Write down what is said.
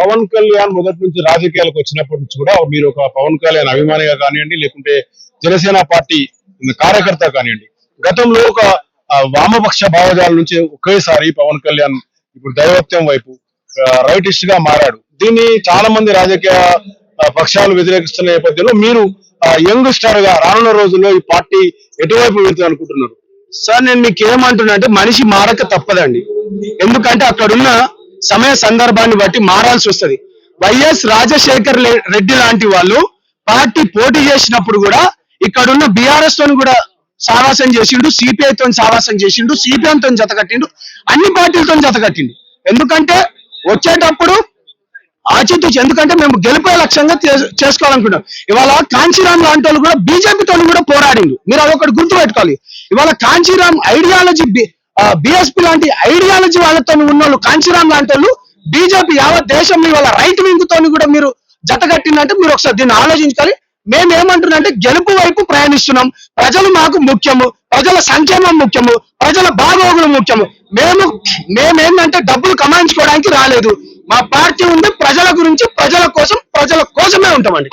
పవన్ కళ్యాణ్ మొదటి నుంచి రాజకీయాలకు వచ్చినప్పటి నుంచి కూడా మీరు ఒక పవన్ కళ్యాణ్ అభిమానిగా కానివ్వండి లేకుంటే జనసేన పార్టీ కార్యకర్త కానివ్వండి గతంలో ఒక వామపక్ష భావజాల నుంచి ఒకేసారి పవన్ కళ్యాణ్ ఇప్పుడు దైవత్యం వైపు రైటిస్ట్గా మారాడు. దీన్ని చాలా మంది రాజకీయ పక్షాలు వ్యతిరేకిస్తున్న నేపథ్యంలో మీరు యంగ్ స్టార్గా రానున్న రోజుల్లో ఈ పార్టీ ఎటువైపు వెళ్తుంది అనుకుంటున్నారు? సార్ నేను మీకు ఏమంటున్నా అంటే మనిషి మారక తప్పదండి. ఎందుకంటే అక్కడున్న సమయ సందర్భాన్ని బట్టి మారాల్సి వస్తది. వైఎస్ రాజశేఖర్ రెడ్డి లాంటి వాళ్ళు పార్టీ పోటీ చేసినప్పుడు కూడా ఇక్కడున్న బీఆర్ఎస్ తోని కూడా సావాసం చేసిండు సిపిఐ తోని సావాసం చేసిండు సిపిఎం తోని జతకట్టిండు అన్ని పార్టీలతో జతకట్టిండు ఎందుకంటే వచ్చేటప్పుడు ఆచితూచి ఎందుకంటే మేము గెలిపే లక్ష్యంగా చే- చేసుకోవాలనుకుంటాం ఇవాళ కాంచీరామ్ లాంటి వాళ్ళు కూడా బీజేపీతో కూడా పోరాడిండు. మీరు అదొకటి గుర్తు పెట్టుకోవాలి ఇవాళ కాంచీరామ్ ఐడియాలజీ బిఎస్పీ లాంటి ఐడియాలజీ వాళ్ళతో ఉన్న వాళ్ళు కాంచీరామ్ లాంటి వాళ్ళు బీజేపీ యావత్ దేశం ఇవాళ రైట్ వింగ్ తోని కూడా మీరు జతగట్టిందంటే మీరు ఒకసారి దీన్ని ఆలోచించాలి మేము ఏమంటున్నామంటే గెలుపు వైపు ప్రయాణిస్తున్నాం. ప్రజలు మాకు ముఖ్యము ప్రజల సంక్షేమం ముఖ్యము ప్రజల బాగోగులు ముఖ్యము. మేము మేమేంటంటే డబ్బులు కమాయించుకోవడానికి రాలేదు. మా పార్టీ ఉంది ప్రజల గురించి ప్రజల కోసం ప్రజల కోసమే ఉంటామండి.